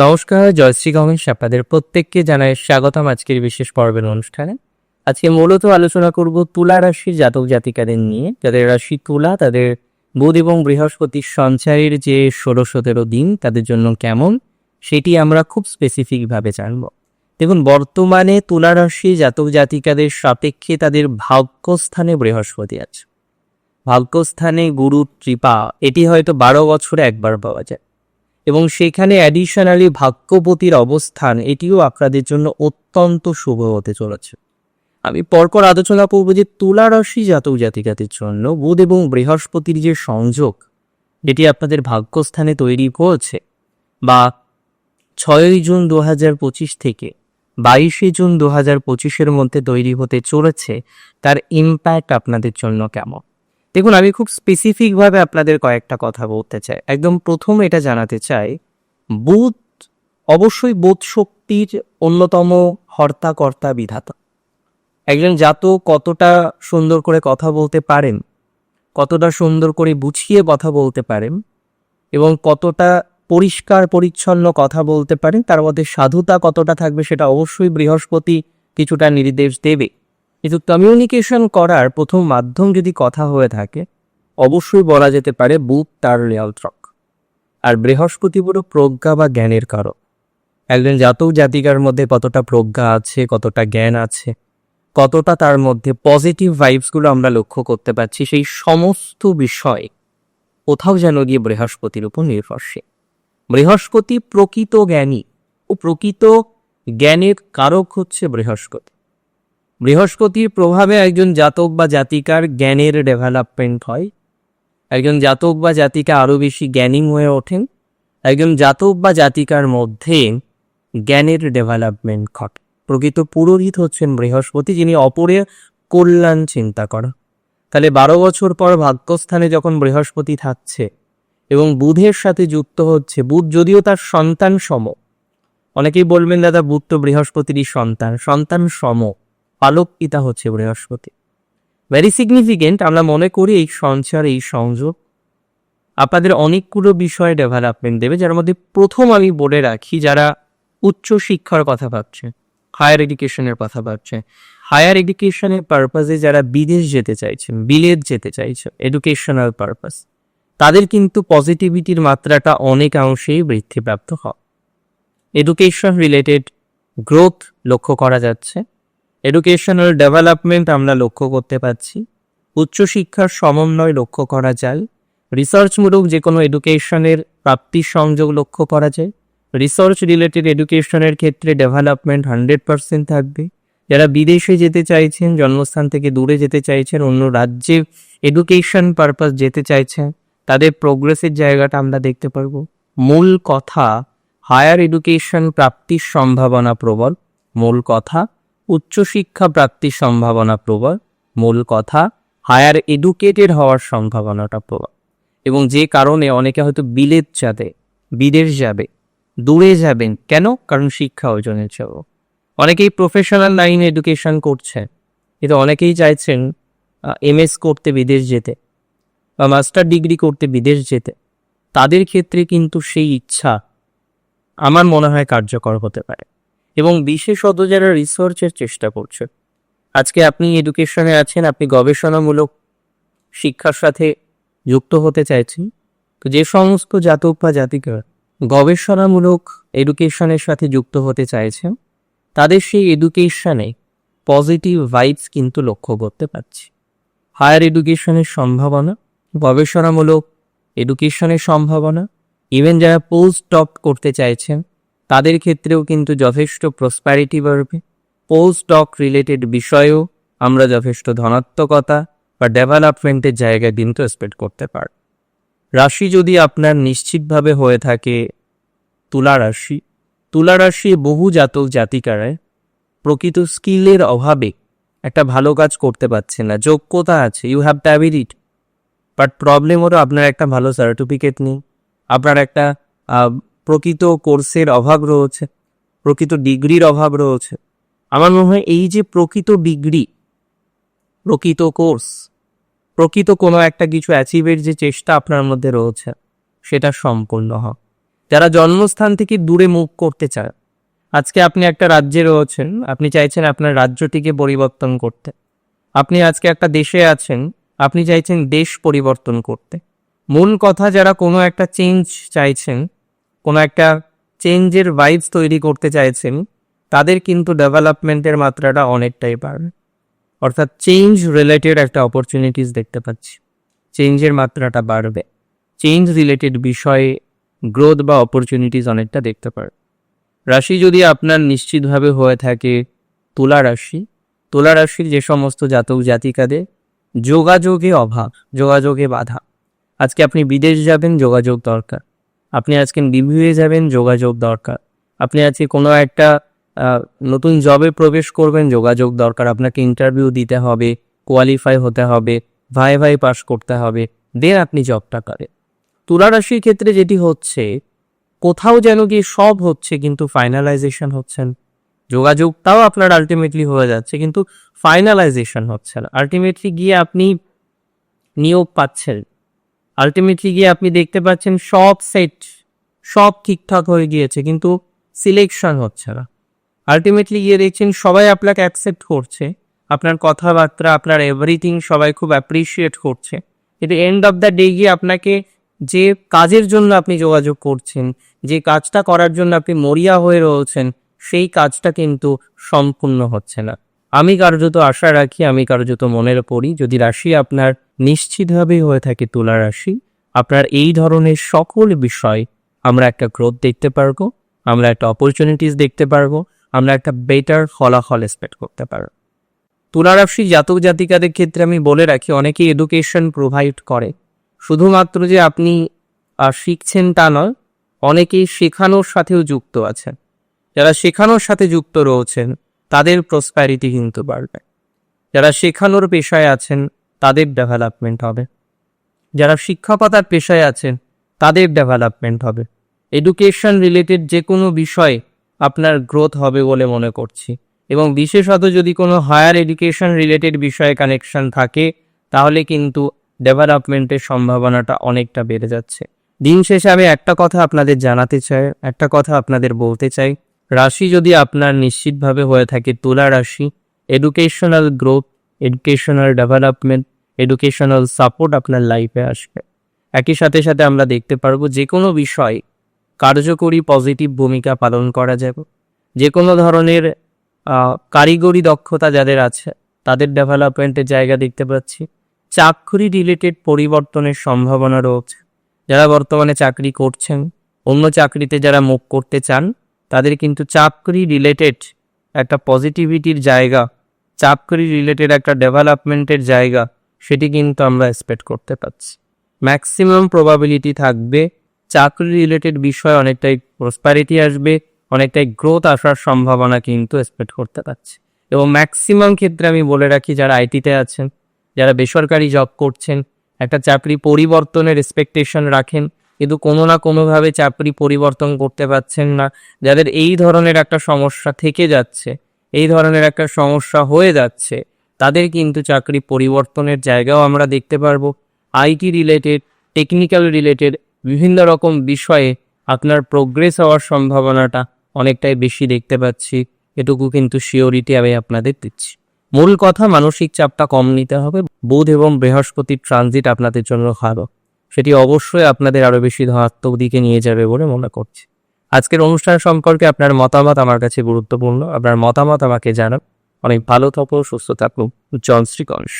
নমস্কার জয়শ্রী গণেশ। আপনাদের প্রত্যেককে জানাই স্বাগতম আজকের বিশেষ পর্বের অনুষ্ঠানে। আজকে মূলত আলোচনা করব তুলা রাশির জাতক জাতিকাদের নিয়ে। যাদের রাশি তুলা, তাদের বুধ এবং বৃহস্পতির সঞ্চারের যে ষোলো সতেরো দিন, তাদের জন্য কেমন, সেটি আমরা খুব স্পেসিফিকভাবে জানব। দেখুন, বর্তমানে তুলা রাশি জাতক জাতিকাদের সাপেক্ষে তাদের ভাগ্যস্থানে বৃহস্পতি আছে। ভাগ্যস্থানে গুরু, কৃপা, এটি হয়তো বারো বছরে একবার পাওয়া যায়। এবং সেখানে অ্যাডিশনালি ভাগ্যবতীর অবস্থান, এটিও আপনাদের জন্য অত্যন্ত শুভ হতে চলেছে। আমি পরপর আলোচনা করব যে তুলা জাতক জাতিকাদের জন্য বুধ এবং বৃহস্পতির যে সংযোগ, যেটি আপনাদের ভাগ্যস্থানে তৈরি হয়েছে বা ছয়ই জুন দু হাজার পঁচিশ থেকে বাইশে জুন দু হাজার পঁচিশের মধ্যে তৈরি হতে চলেছে, তার ইম্প্যাক্ট আপনাদের জন্য কেমন? দেখুন, আমি খুব স্পেসিফিকভাবে আপনাদের কয়েকটা কথা বলতে চাই। একদম প্রথম এটা জানাতে চাই, বুধ, অবশ্যই বোধ শক্তির অন্যতম হর্তা কর্তা বিধাতা। একজন জাতক কতটা সুন্দর করে কথা বলতে পারেন, কতটা সুন্দর করে বুঝিয়ে কথা বলতে পারেন এবং কতটা পরিষ্কার, পরিচ্ছন্ন কথা বলতে পারেন, তার মধ্যে সাধুতা কতটা থাকবে সেটা অবশ্যই বৃহস্পতি কিছুটা নির্দেশ দেবে। কিন্তু কমিউনিকেশন করার প্রথম মাধ্যম যদি কথা হয়ে থাকে, অবশ্যই বলা যেতে পারে বুধ তার লেয়ালত্রক আর বৃহস্পতি পুরো প্রজ্ঞা বা জ্ঞানের কারক। একজন জাতক জাতিকার মধ্যে কতটা প্রজ্ঞা আছে, কতটা জ্ঞান আছে, কতটা তার মধ্যে পজিটিভ ভাইবসগুলো আমরা লক্ষ্য করতে পারছি, সেই সমস্ত বিষয় কোথাও যেন গিয়ে বৃহস্পতির উপর নির্ভরশীল। বৃহস্পতি প্রকৃত জ্ঞানী ও প্রকৃত জ্ঞানের কারক হচ্ছে বৃহস্পতি। বৃহস্পতির প্রভাবে একজন জাতক বা জাতিকার জ্ঞানের ডেভেলপমেন্ট হয়। একজন জাতক বা জাতিকা আরও বেশি জ্ঞানী হয়ে ওঠেন। একজন জাতক বা জাতিকার মধ্যে জ্ঞানের ডেভেলপমেন্ট ঘটে। প্রকৃত পুরোহিত হচ্ছেন বৃহস্পতি, যিনি অপরের কল্যাণ চিন্তা করা তাহলে বারো বছর পর ভাগ্যস্থানে যখন বৃহস্পতি থাকছে এবং বুধের সাথে যুক্ত হচ্ছে, বুধ যদিও তার সন্তান সম, অনেকেই বলবেন, দাদা, বুধ তো বৃহস্পতিরই সন্তান সন্তান সম। পালক পিতা হচ্ছে বৃহস্পতি। ভেরি সিগনিফিকেন্ট আমরা মনে করি এই সঞ্চার, এই সংযোগ আপনাদের অনেকগুলো বিষয়ে ডেভেলপমেন্ট দেবে, যার মধ্যে প্রথম আমি বলে রাখি যারা উচ্চ শিক্ষার কথা ভাবছে হায়ার এডুকেশনের কথা ভাবছে। হায়ার এডুকেশনের পারপাসে যারা বিদেশ যেতে চাইছেন বিলেত যেতে চাইছে এডুকেশনাল পারপাস তাদের কিন্তু পজিটিভিটির মাত্রাটা অনেকাংশেই বৃদ্ধিপ্রাপ্ত হয়। এডুকেশন রিলেটেড গ্রোথ লক্ষ্য করা যাচ্ছে। এডুকেশনাল ডেভেলপমেন্ট আমরা লক্ষ্য করতে পারছি। উচ্চশিক্ষার সমন্বয় লক্ষ্য করা যায়। রিসার্চমূলক যে কোনো এডুকেশনের প্রাপ্তির সংযোগ লক্ষ্য করা যায়। রিসার্চ রিলেটেড এডুকেশনের ক্ষেত্রে ডেভেলপমেন্ট হান্ড্রেড পার্সেন্ট থাকবে। যারা বিদেশে যেতে চাইছেন, জন্মস্থান থেকে দূরে যেতে চাইছেন, অন্য রাজ্যে এডুকেশন পারপাস যেতে চাইছেন, তাদের প্রোগ্রেসের জায়গাটা আমরা দেখতে পারব। মূল কথা হায়ার এডুকেশন প্রাপ্তির সম্ভাবনা প্রবল। মূল কথা উচ্চশিক্ষা প্রাপ্তির সম্ভাবনা প্রবল, মূল কথা, হায়ার এডুকেটেড হওয়ার সম্ভাবনাটা প্রবল। এবং যে কারণে অনেকে হয়তো বিলেত যাবে, বিদেশ যাবে, দূরে যাবেন। কেন? কারণ শিক্ষা অর্জনের জন্য। অনেকেই প্রফেশনাল লাইন এডুকেশন করছে কিন্তু অনেকেই চাইছেন এমএস করতে বিদেশ যেতে বা মাস্টার ডিগ্রি করতে বিদেশ যেতে। তাদের ক্ষেত্রে কিন্তু সেই ইচ্ছা, আমার মনে হয় কার্যকর হতে পারে। এবং বিশেষত যারা রিসার্চের চেষ্টা করছে। আজকে আপনি এডুকেশনে আছেন, আপনি গবেষণামূলক শিক্ষার সাথে যুক্ত হতে চাইছেন, তো যে সমস্ত জাতক বা জাতিকা গবেষণামূলক এডুকেশনের সাথে যুক্ত হতে চাইছেন, তাদের সেই এডুকেশনে পজিটিভ ভাইবস কিন্তু লক্ষ্য করতে পারছি। হায়ার এডুকেশনের সম্ভাবনা, গবেষণামূলক এডুকেশনের সম্ভাবনা ইভেন যারা পোস্ট ডক করতে চাইছেন তাদের ক্ষেত্রেও কিন্তু যথেষ্ট প্রসপ্যারিটি বাড়বে। পোস্ট ডক রিলেটেড বিষয়েও আমরা যথেষ্ট ধনাত্মকতা বা ডেভেলপমেন্টের জায়গায় কিন্তু এক্সপেক্ট করতে পার রাশি যদি আপনার নিশ্চিতভাবে হয়ে থাকে তুলা রাশি তুলা রাশি বহু জাতক জাতিকারায় প্রকৃত স্কিলের অভাবে একটা ভালো কাজ করতে পারছে না। যোগ্যতা আছে you have the ability but problem হলো আপনার একটা ভালো সার্টিফিকেট নেই, আপনার একটা প্রকৃত কোর্সের অভাব রয়েছে, প্রকৃত ডিগ্রির অভাব রয়েছে। আমার মনে হয় এই যে প্রকৃত ডিগ্রি, প্রকৃত কোর্স, প্রকৃত কোনো একটা কিছু অ্যাচিভের যে চেষ্টা আপনার মধ্যে রয়েছে, সেটা সম্পূর্ণ হয় যারা জন্মস্থান থেকে দূরে মুখ করতে চায়, আজকে আপনি একটা রাজ্যে রয়েছেন, আপনি চাইছেন আপনার রাজ্যটিকে পরিবর্তন করতে। আপনি আজকে একটা দেশে আছেন, আপনি চাইছেন দেশ পরিবর্তন করতে। মূল কথা, যারা কোনো একটা চেঞ্জ চাইছেন কোনো একটা চেঞ্জের ভাইবস তৈরি করতে চাইছেন, তাদের কিন্তু ডেভেলপমেন্টের মাত্রাটা অনেকটাই বাড়বে। অর্থাৎ চেঞ্জ রিলেটেড একটা অপরচুনিটিস দেখতে পাচ্ছি। চেঞ্জের মাত্রাটা বাড়বে। চেঞ্জ রিলেটেড বিষয়ে গ্রোথ বা অপরচুনিটিস অনেকটা দেখতে পারে রাশি যদি আপনার নিশ্চিতভাবে হয়ে থাকে তুলা রাশি, তুলা রাশির যে সমস্ত জাতক জাতিকাদের যোগাযোগে অভাব, যোগাযোগে বাধা। আজকে আপনি বিদেশ যাবেন, যোগাযোগ দরকার। আপনি আজকে রিভিউয়ে যাবেন, যোগাযোগ দরকার। আপনি আজকে কোনো একটা নতুন জবে প্রবেশ করবেন, যোগাযোগ দরকার। আপনাকে ইন্টারভিউ দিতে হবে কোয়ালিফাই হতে হবে, ভাই ভাই পাস করতে হবে দেন আপনি জবটা করেন। তুলা রাশির ক্ষেত্রে যেটি হচ্ছে, কোথাও যেন কি সব হচ্ছে, কিন্তু ফাইনালাইজেশন হচ্ছে না। যোগাযোগটাও আপনার আলটিমেটলি হয়ে যাচ্ছে, কিন্তু ফাইনালাইজেশন হচ্ছে না। আলটিমেটলি গিয়ে আপনি নিয়োগ পাচ্ছেন আলটিমেটলি গিয়ে আপনি দেখতে পাচ্ছেন সব সেট সব ঠিকঠাক হয়ে গিয়েছে, কিন্তু সিলেকশন হচ্ছে না। আলটিমেটলি গিয়ে দেখছেন সবাই আপনাকে অ্যাকসেপ্ট করছে, আপনার কথাবার্তা, আপনার এভরিথিং সবাই খুব অ্যাপ্রিসিয়েট করছে। কিন্তু এন্ড অফ দ্য ডে গিয়ে আপনাকে যে কাজের জন্য আপনি যোগাযোগ করছেন, যে কাজটা করার জন্য আপনি মরিয়া হয়ে রয়েছেন, সেই কাজটা কিন্তু সম্পূর্ণ হচ্ছে না। আমি কার্যত আশা রাখি, আমি কার্যত মনের পড়ি যদি রাশি আপনার নিশ্চিতভাবেই হয়ে থাকে তুলা রাশি। আপনার এই ধরনের সকল বিষয় আমরা একটা গ্রোথ দেখতে পারব, আমরা একটা অপরচুনিটিস দেখতে পারব, আমরা একটা বেটার ফলাফল এক্সপেক্ট করতে পারব। তুলা রাশি জাতক জাতিকাদের ক্ষেত্রে আমি বলে রাখি, অনেকেই এডুকেশন প্রোভাইড করে। শুধুমাত্র যে আপনি শিখছেন তা নয়, অনেকেই শেখানোর সাথেও যুক্ত আছেন। যারা শেখানোর সাথে যুক্ত রয়েছেন, তাদের প্রসপ্যারিটি কিন্তু বাড়বে। যারা শেখানোর পেশায় আছেন তাদের ডেভেলপমেন্ট হবে। যারা শিক্ষকতার পেশায় আছেন, তাদের ডেভেলপমেন্ট হবে। এডুকেশন রিলেটেড যে কোনো বিষয়ে আপনার গ্রোথ হবে বলে মনে করছি। এবং বিশেষত যদি কোনো হায়ার এডুকেশন রিলেটেড বিষয়ে কানেকশন থাকে, তাহলে কিন্তু ডেভেলপমেন্টের সম্ভাবনাটা অনেকটা বেড়ে যাচ্ছে। দিন শেষে আমি একটা কথা আপনাদের জানাতে চাই, একটা কথা আপনাদের বলতে চাই। রাশি যদি আপনার নিশ্চিতভাবে হয়ে থাকে তুলা রাশি educational growth educational development educational support আপনার লাইফে আসবে। একই সাথে সাথে আমরা দেখতে পারব যে কোনো বিষয় কার্যকরী পজিটিভ ভূমিকা পালন করা যাবে। যে কোনো ধরনের কারিগরি দক্ষতা যাদের আছে, তাদের ডেভেলপমেন্টের জায়গা দেখতে পাচ্ছি। চাকরি রিলেটেড পরিবর্তনের সম্ভাবনা রয়েছে। যারা বর্তমানে চাকরি করছেন, অন্য চাকরিতে যারা মুখ করতে চান, তাদের কিন্তু চাকরি রিলেটেড একটা পজিটিভিটির জায়গা, চাকরি রিলেটেড একটা ডেভেলপমেন্টের জায়গা সেটি কিন্তু আমরা এক্সপেক্ট করতে পারছি। ম্যাক্সিমাম প্রবাবিলিটি থাকবে, চাকরি রিলেটেড বিষয় অনেকটাই প্রসপ্যারিটি আসবে, অনেকটাই গ্রোথ আসার সম্ভাবনা কিন্তু এক্সপেক্ট করতে পারছি। এবং ম্যাক্সিমাম ক্ষেত্রে আমি বলে রাখি, যারা আইটিতে আছেন, যারা বেসরকারি জব করছেন, একটা চাকরি পরিবর্তনের এক্সপেকটেশন রাখেন, কিন্তু কোনো না কোনোভাবে চাকরি পরিবর্তন করতে পারছেন না। যাদের এই ধরনের একটা সমস্যা থেকে যাচ্ছে, এই ধরনের একটা সমস্যা হয়ে যাচ্ছে তাদের কিন্তু চাকরি পরিবর্তনের জায়গাও আমরা দেখতে পারব। আইটি রিলেটেড টেকনিক্যাল রিলেটেড বিভিন্ন রকম বিষয়ে আপনার প্রোগ্রেস হওয়ার সম্ভাবনাটা অনেকটাই বেশি দেখতে পাচ্ছি। এটুকু কিন্তু শিওরিটি আমি আপনাদের দিচ্ছি। মূল কথা, মানসিক চাপটা কম নিতে হবে। বুধ এবং বৃহস্পতির ট্রানজিট আপনাদের জন্য ভালো। সেটি অবশ্যই আপনাদের আরও বেশি ধনাত্মক দিকে নিয়ে যাবে বলে মনে করছি। আজকের অনুষ্ঠান সম্পর্কে আপনার মতামত আমার কাছে গুরুত্বপূর্ণ। আপনার মতামত আমাকে জানান। অনেক ভালো থাকো সুস্থ থাকো। জন শ্রীকংশ